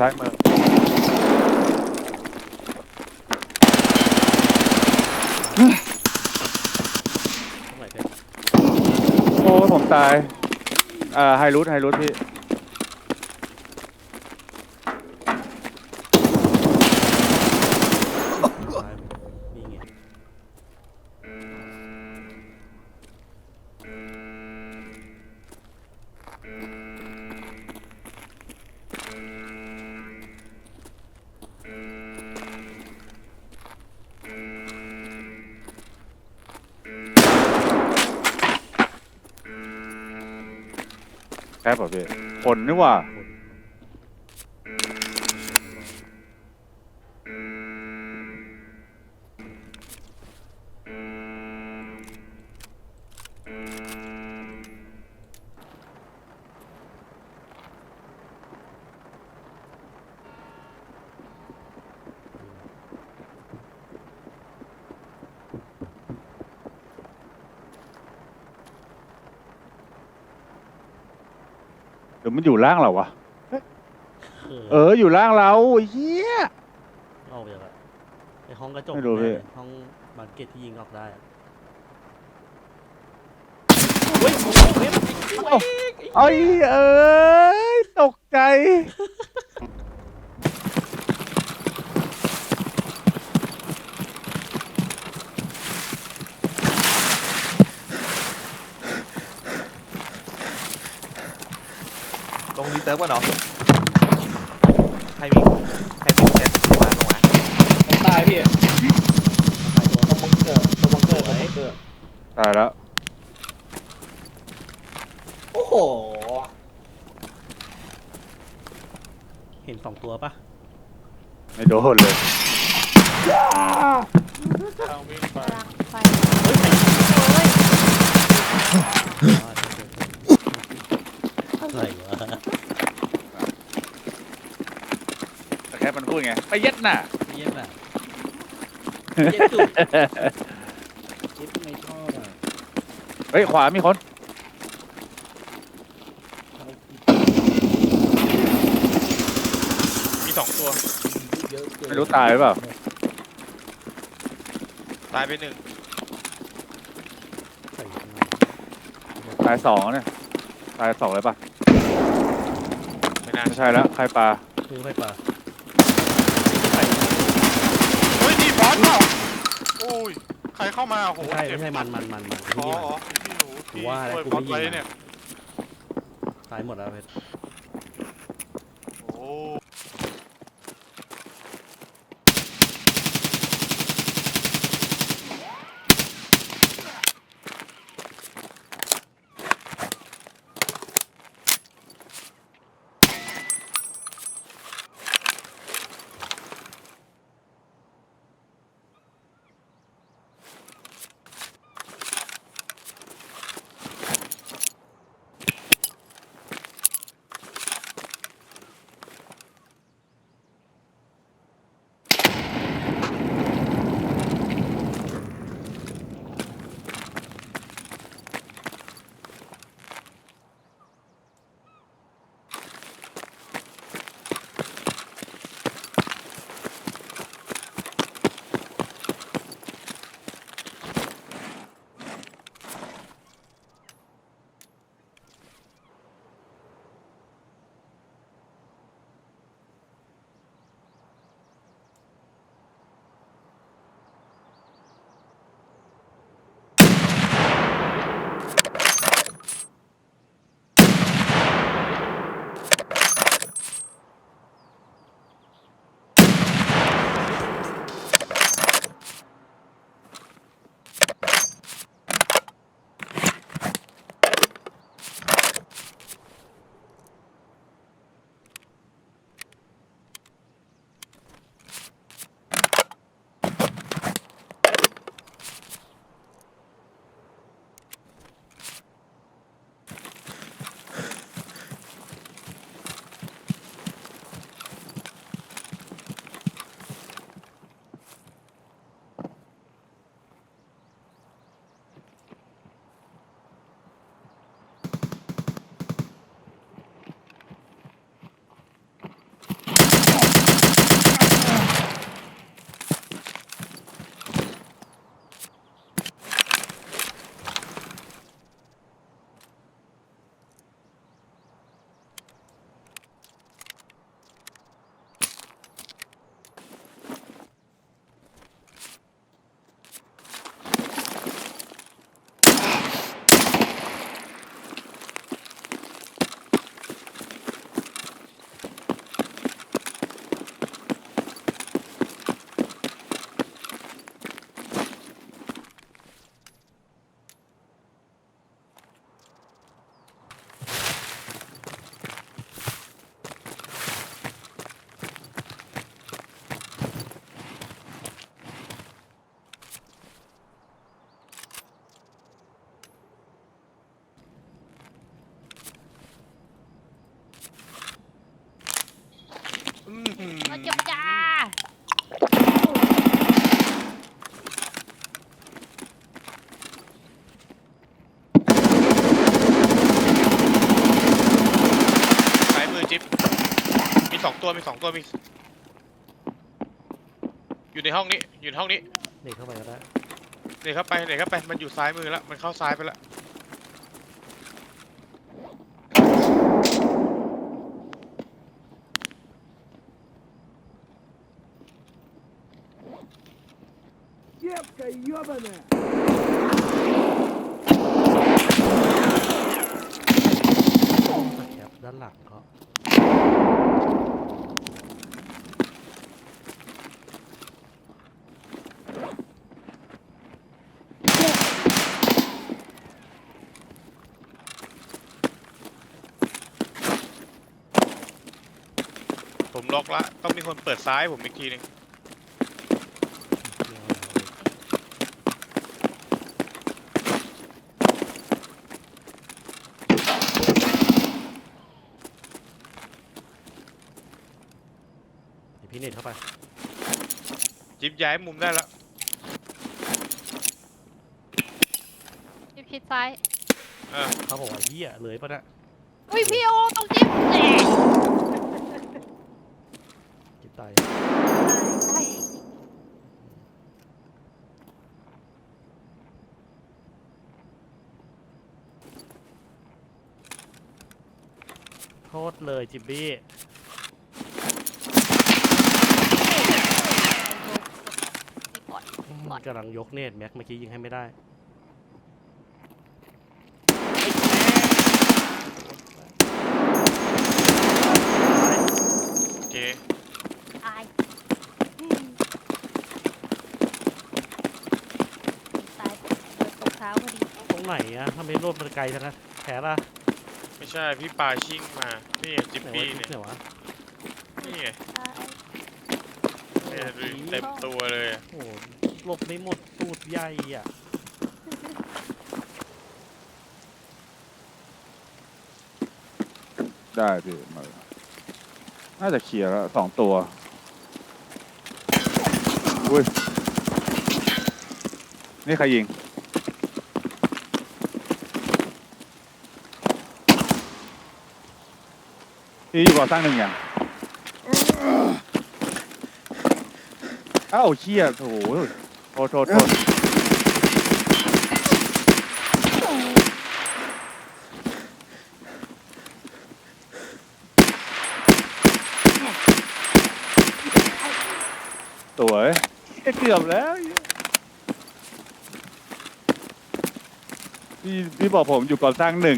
ซ้ายมือตรงไหนเป็นโอ้ผมตาย อ่าไฮรูทไฮรูทพี่ แคบป่ะพี่คนนี่หว่า มันอยู่ล่างเราวะ เอเออออยู่ล่างเราไอ้เฮียออกไปแล้วไอห้องกระจกไม่รู้พี่แน่เลยห้องมาร์เก็ตที่ยิงออกได้อะเฮ้ยโอ้โหเฮ้ยเอ้ยเอ้ยตกใจ ลงรีเซิร์ฟก่อนเนาะใครมีใครมีแชทวางลงมาผมตายพี่ตรงบังเกอร์ตรงบังเกอร์ตรงบังเกอร์ตายแล้ว โอ้โหเห็นสองตัวปะไม่โดนเลย กำลังไฟเฮ้ยใครยิงอะไรวะ แต่แค่ มันพูดไงไปเย็ดน่ะเย็นอะเย็นจุดคิดไม่ชอบอะเฮ้ยขวามีคนมีสองตัว เยอะเกินไม่รู้ตายหรือเปล่าตายไปหนึ่งใส่ข้างในตายสองเนี่ยตายสองเลยปะไม่น่าไม่ใช่แล้วใครปลา คือไฟป่า เฮ้ยนี่บอสเปล่าโอ้ย ใครเข้ามาโอ้โหไม่ใช่เจ็ไม่บใช่มันมันมันมันอ๋ที่อนี่อ๋อมันพี่หนูพี่ว่าแล้วช่วยกูบอสไม่ยิง ไว้เนี่ย ตายหมดแล้วเพชร ตัวมีสองตัวมีอยู่ในห้องนี้อยู่ในห้องนี้เด็กเข้าไปก็ได้เดี๋ยวเข้าไปเดี๋ยวเข้าไปมันอยู่ซ้ายมือแล้วมันเข้าซ้ายไปแล้วสแคปด้านหลังก็ ผม ล็อกละต้องมีคนเปิดซ้ายผมอีกทีหนึงไม่เอาแล้วเดี๋ยวพี่เน็ตเข้าไปจิ๊บย้ายมุมได้แล้วจิ๊บชิดซ้าย เออ เขาบอกว่าเฮียเลยปะเนี่ยอุ้ยพี่โอต้องจิ๊บแหละ จิตตาย ใช่ โทษ เลยจิบบี้พี่บอดอืมกำลังยกเนตแม็กเมื่อกี้ยิงให้ไม่ได้โอเคตายตายเดินตกเท้าพอดี ตรงไหนอะทำไมโลดมันไกลจังนะแผลละ ไม่ใช่พี่ปาชิงมา นี่ไงจิ๊บไหนวะบี้จิ๊บเนี่ย ไหนวะนี่ไงตายเนี่ยดูดิเต็มตัวเลยอะโอ้โหหลบไม่หมดตูดใหญ่อะได้พี่มาน่าจะเคลียร์แล้วสองตัวอุ้ยนี่ใครยิง พี่อยู่ก่อสร้างหนึ่งอย่างอ้าเชี่ยโถโทษโทษโทษสวยเกือบแล้วพี่พี่บอกผมอยู่ก่อสร้างหนึ่ง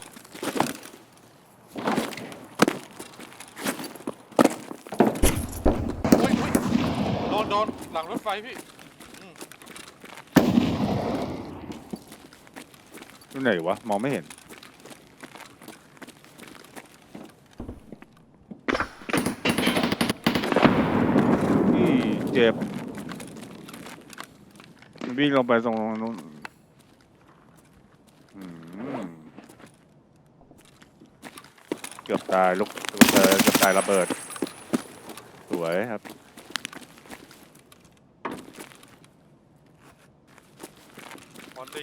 โอ้ย โอ้ยโดนหลังรถไฟพี่ที่ไหนวะ มองไม่เห็น นี่เจ็บมันวิ่งลงไปตรงนู้นอืมเกือบตายลูกเกือเกือบตายระเบิด สวยครับ พอนได้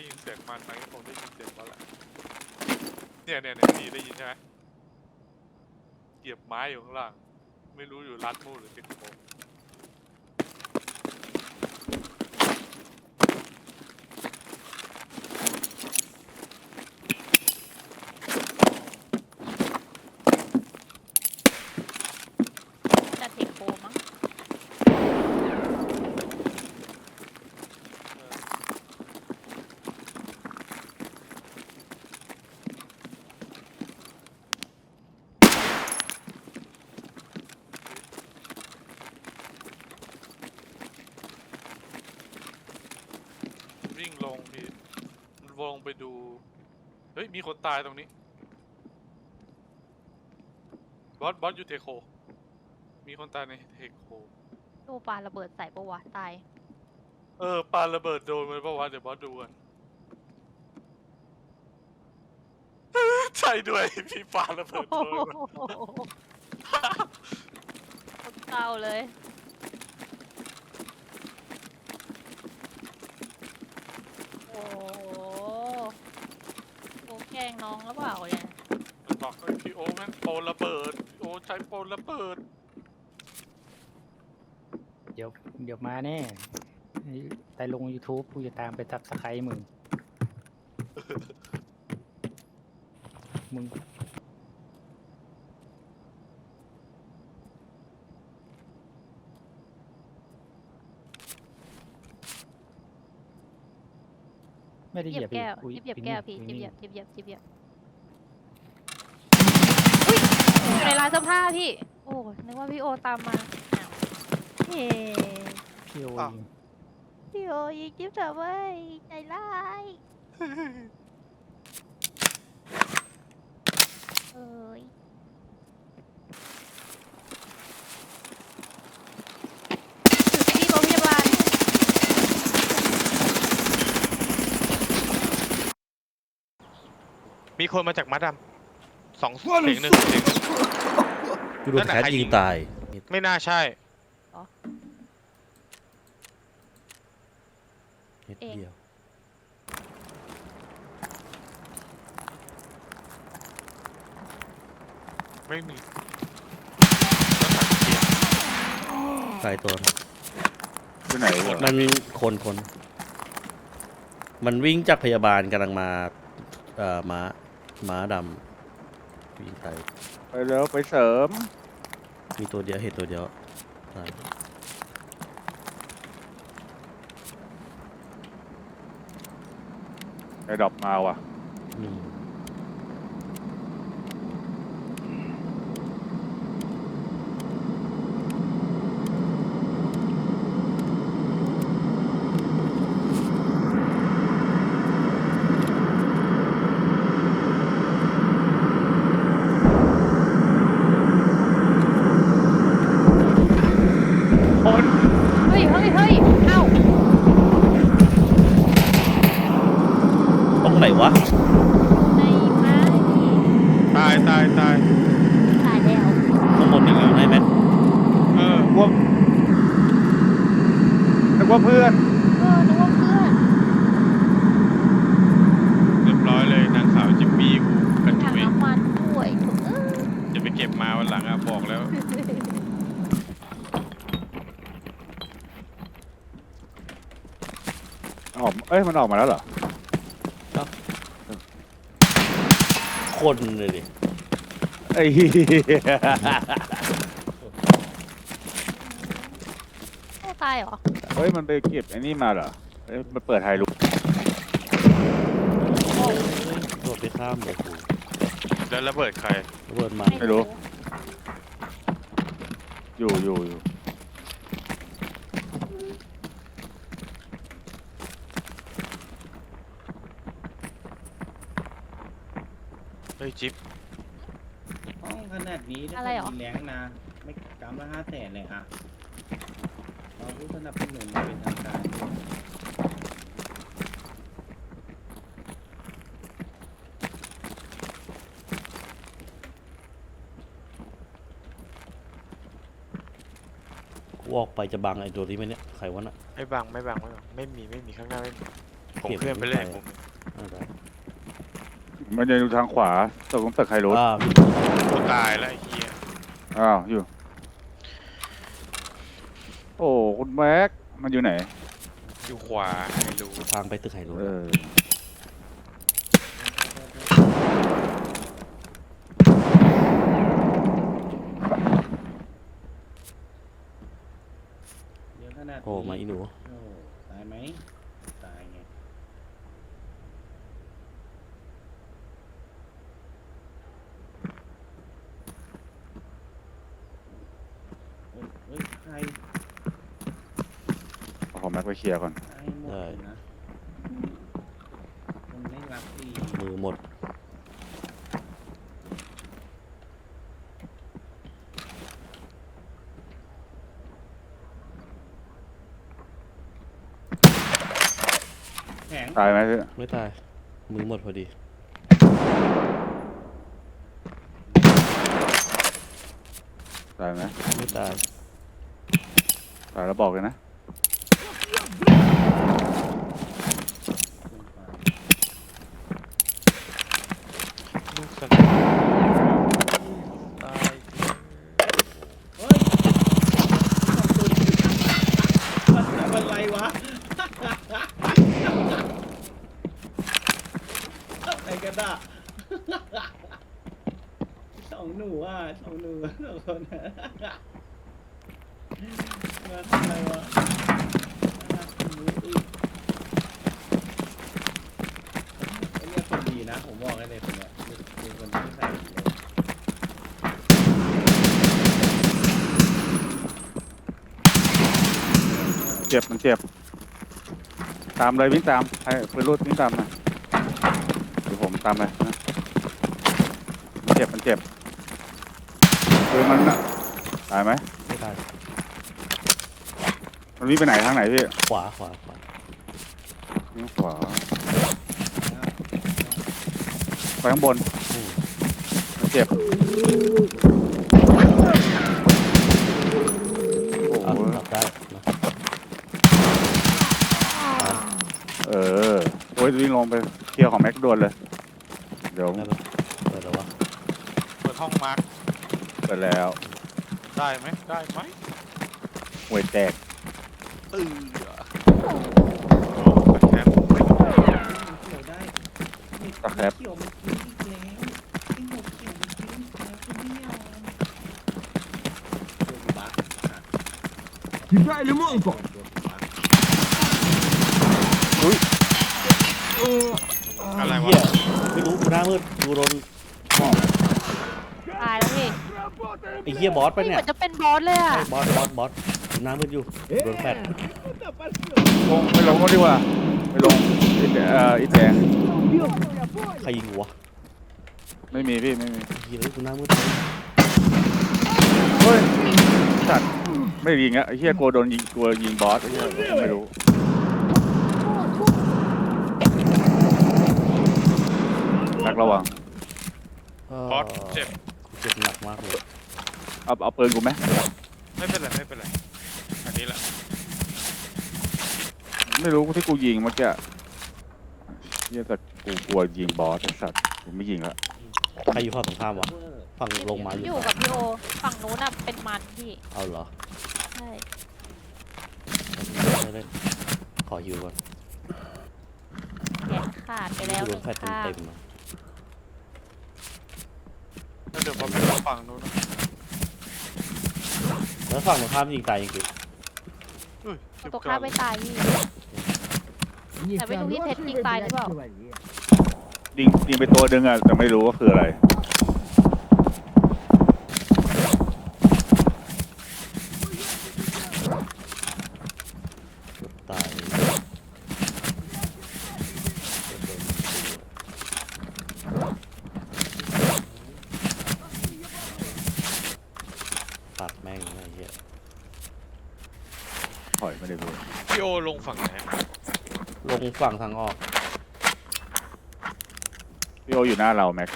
ยินเสียงนไหมผมได้ยินเสียงแล้วแหละเนี่ยเนี่ยเนี่ยพี่ได้ยินใช่ไหมเหยียบไม้อยู่ข้างล่าง ไม่รู้อยู่รัดมูหรือติดโม จะเทโคมั้ง วิ่งลงพี่มันลงไปดู เฮ้ย มี คนตายตรงนี้ บอส บอสอยู่เทโค มีคนตายในเทโคตู้ปลาระเบิดใส่ปะวะตาย เออปาระเบิดโดนมันปะวะเดี๋ยวบอสดูกัน ใช่ด้วย พี่ปาระเบิดโดนมันตเศร้าเลย โอ้โหโอ้แกล้ งน้องหรือเปล่าเนี่ยมันบอกว่าพี่โอแม่งโปรระเบิดพี่โอใช้โปรระเบิดเดี๋ยวเดี๋ยวมาแน่ไอ้ไปลง YouTube กูจะตามไปทับสไครมึง มึง ไม่ได้เหเหยียียยบบแก้วอุ๊จิบเหยียบแก้วพี่จิบเหยียบนิ่งจิบเหยียบจิบเหยียบอุ้ยอยู่ในร้านเสื้อผ้าพี่ โอ้นึกว่าพี่โอตามมาอ้าวเฮ้ๆพี่โออ้าวยิงพี่โอยิงจิ๊บเถอะเว้ยใจร้ายเอ้ยอยู่ที่โรงพยาบาล มีคนมาจากมัดดำสองเสียงหนึ่งเสียงหนึ่ง กูโดนนั่นแคน่ะทใครยิยิงงตายไม่น่าใช่เม็ดเองเดียวไม่มีตายตัวที่ไหนเหรอมันคนคน มันวิ่งจากพยาบาลกำลังมา เอ่อม้า ม้าดำวิ่งตายไปเร็วไปเสริม มีตัวเดียวเห็นตัวเดียวตายไอ้ดอกมาว่ะอืม คน เฮ้ยเฮ้ยเฮ้ยเอ้า ตรงไหนวะ ในไม้พี่ ตายตายตาย ตายแล้ว ข้างบนอย่างนี้ได้ไหม เออ พวกนึก ว่าเพื่อนเออนึกว่าเพื่อนเรียบร้อยเลยนางสาวจิมมี่กูกันถังจุยน้ำมันด้วยถูกเออจะไปเก็บมาวันหลังอะบอกแล้ว ออกเอ้ยมันออกมาแล้วเหรอคนเลยดิไอ้เหี้ยโอ้ตายเหรอเฮ้ย มันไปเก็บไอ้นี่มาเหรอเอ้ยมันเปิดไฮรูปเฮ้ยโดดไปข้ามเดี๋ยวกูแล้วระเบิดใคร ระเบิดมาไม่รู้ อยู่อยู่อยู่เฮ้ยจิ๊บห้องขนาดนี้อะไรหรอ มีแรงนะไม่กำละห้าแสนเลยอะเรา ผู้สนับสนุนมาเป็นทางการด้วยกูออกไปจะบังไอ้ตัวนี้ไหมเนี่ยใครวะน่ะ ไม่บังไม่บังไม่บังไม่มีไม่มีข้างหน้าไม่มีผมเก็บเคลื่อนไปเลยไว้ผมอ่าได้มันจะอยู่ทางขวาตกลงตึกไฮรูปอ่ากูตายแล้วไอ้เหี้ยอ้าวอยู่ โอ้ คุณแม็กมันอยู่ไหน อยู่ขวาไม่รู้ทางไปตึกไฮโลเออเดี๋ยวขนาดนี้โอ้มาอีหนูโอ้ตายไหม ตายไงเฮ้ยเฮ้ยใคร เอาของแม็กไปเคลียร์ก่อนใครหมดเลยนะมันไม่รักดีมือหมด แข็งตายไหมพี่ไม่ตาย มือหมดพอดี ตายไหมไม่ตายถอยแล้วบอกเลยนะ ลูกสนามตาย เฮ้ยมันทำอะไรวะอะไรกันอะ สองหนูอะสองหนูสองคนอะมาทำอะไรวะน่ารักหนูอีกไอ้เนี่ยคนดีนะ ผมบอกให้เลยคนเนี้ยเป็นคนที่ใส่ดีเลยเจ็บมันเจ็บ ตามเลยวิ่งตามให้ปืนรูดวิ่งตามมาเดี๋ยวผมตามไปนะมันเจ็บมันเจ็บ ปืนมันน่ะตายไหมไม่ได้มันวิ่งไปไหนทางไหนพี่ขวาขวาขวาวิ่งขวาไปข้างบนอืมมันเจ็บโอ้เอาโหกลับได้นะเออโอ้ยวิ่งลงไปเคลียร์ของแม็กด่วนเลย เดี๋ยวได้ปะเปิดแล้ววะ เปิดห้องมาร์ค ไปแล้วได้ไหมได้ไหมห่วยแตกเออโอ้ระแทกเขียวได้เขียวมันกิกลี้หมวกเขีมันกินอีกแล้วคุณไม่เอาตับยิงได้หรือมั่งก่อนอุ้ยอะไรวะไม่รู้หน้ามืดดูโดนหมอก ตายแล้วพี่ไอ้เหี้ยบอสปะนี่เนี่เหยมือนจะเป็นบอสเลยอะ ใช่บอสบอสบอสกูหน้ามืดอยู่โดนแฟดลงไม่ลงก็ดีกว่าไม่ลงอีแดเอ่ออีแดงใครยิงกูวะไม่มีพี่ไม่มีไอ้เหี้ยกูหน้ามืดเฮ้ยสัตว์ไม่ยิงอะไอ้เหี้ยกลัวโดนยิงกลัวยิงบอสไอ้เหี้ยไม่รู้รักระวังบอสเจ็บ เจ็บหนักมากเลยเอาเอาปืนกูไหมไม่เป็นไรไม่เป็นไรอันนี้แหละไม่รู้ที่กูยิงเมื่อกี้เหี้ยแต่กูกลัวยิงบอสไอ้สัตว์กูไม่ยิงละใครอยู่ฝั่งตรงข้ามวะเวอร์ฝั่งลงมาอยู่อยู่กับพี่โอ ฝั่งนู้นน่ะเป็นมันพี่เอาเหรอใช่ไม่ได้ขอฮิวก่อนแขนขาดไปแล้วกูหโดนึ่นงแฟดข้างเต็มๆอะ แล้วเดี๋ยวพอไปรอฝั่งนู้นนะแล้วฝั่งตรงข้ามยิงตายจริงอุ้ยเอาตัวข้ามไปตายพี่ แต่ไม่รู้พี่เพชรยิงตายหรือเปล่า ยิงยิงไปตัวหนึงอะแต่ไม่รู้ว่าคืออะไร ๆตายตัดแม่งไอ้เหี้ย ถอยไม่ได้พูด พี่โอลง ฝั่งไหนลงฝั่งทางออก พี่โออยู่หน้าเราแม็ก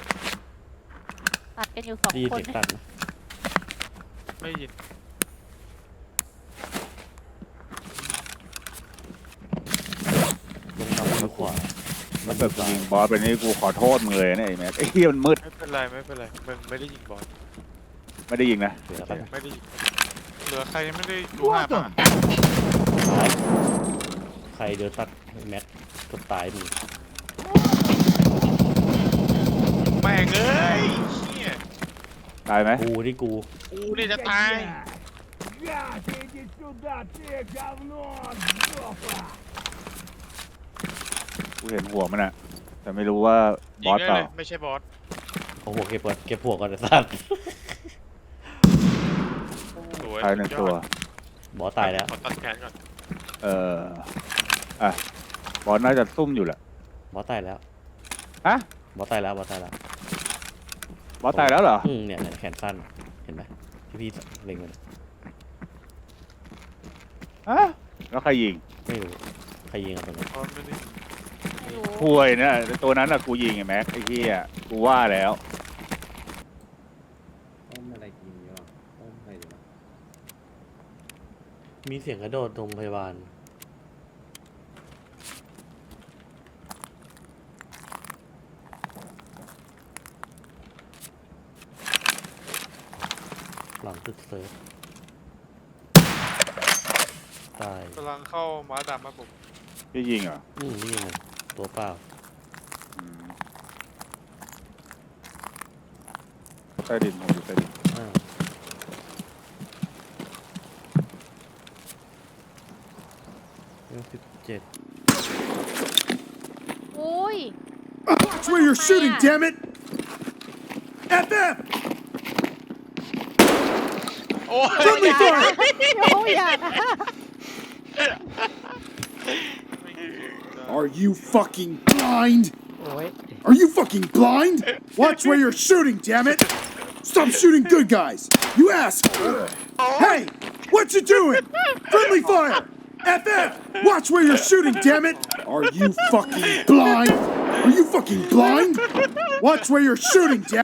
ตัดกันอยู่สองดีคนเสียงตัดนะไม่ยินลงนำมือขวาถ้าเกิดกูยิงบอสไปนี่กูขอโทษมึงเลยนะไอ้แม็กไอ้เหี้ยมันมืดไม่เป็นไรไม่เป็นไรมึงไม่ได้ยิงบอลไม่ได้ยิงนะเดี๋ยวแป๊บนึงไม่ได้ยิงเหลือใครยังไม่ได้ดูห้าป่ะซ้ายใค รเดินตัดแมทก็ตายมึง แม่งเอ้ยเฮีย ตายไหม กูที่กู กูนี่จะตาย Гад, иди сюда, ты говно, жопа! กูเห็นหัวมันอะแต่ไม่รู้ว่าบ ยิ อง ส ได้ เปล่า เลยไม่ใช่บอส เอาหัวเก็บก่อนเก็บหัวก่อนไอ้สัตว์ สวย ตายหนึ่ง สุดยอด ตัว บอสตายแล้ว ขอตัดแขนก่อน เออ อะบอสน่าจะซุ่มอยู่แหละ บอสตายแล้วฮะ บอสตายแล้วบอสตายแล้วบอสตายแล้วเหรอ อืมเนี่ยเนี่ยแขนสั้นเห็นไหมที่พี่เล็งมันฮะ แล้วใครยิงไม่รู้ใครยิงอะตรงนั้นบอสไม่ได้ไม่รู้คุยเนี่ยตัวนั้นอะกูยิงไอ้แม็กไอ้เหี้ยกูว่าแล้ว ต้มอะไรกินดีวะต้มอะไรดีวะมีเสียงกระโดดตรงพยาบาล ตึกเซิร์ฟตายกำลังเข้าม้าดำมาผมพี่ยิงเหรออืมนี่ยังไงตัวเปล่าอืมใต้ดินผมอยู่ใต้ดินอ้าวเรื่องสิบเจ็ดโอ้ย That's where you're shooting, damn it! FF! โอ้ย Friendly fire! โอ้ยอย่านะ Are you fucking blind? โอ้ย Are you fucking blind? Watch where you're shooting, damn it! Stop shooting good guys! You asshole! Hey! What you doing? Friendly fire! FF! Watch where you're shooting, damn it! Are you fucking blind? Are you fucking blind? Watch where you're shooting, damn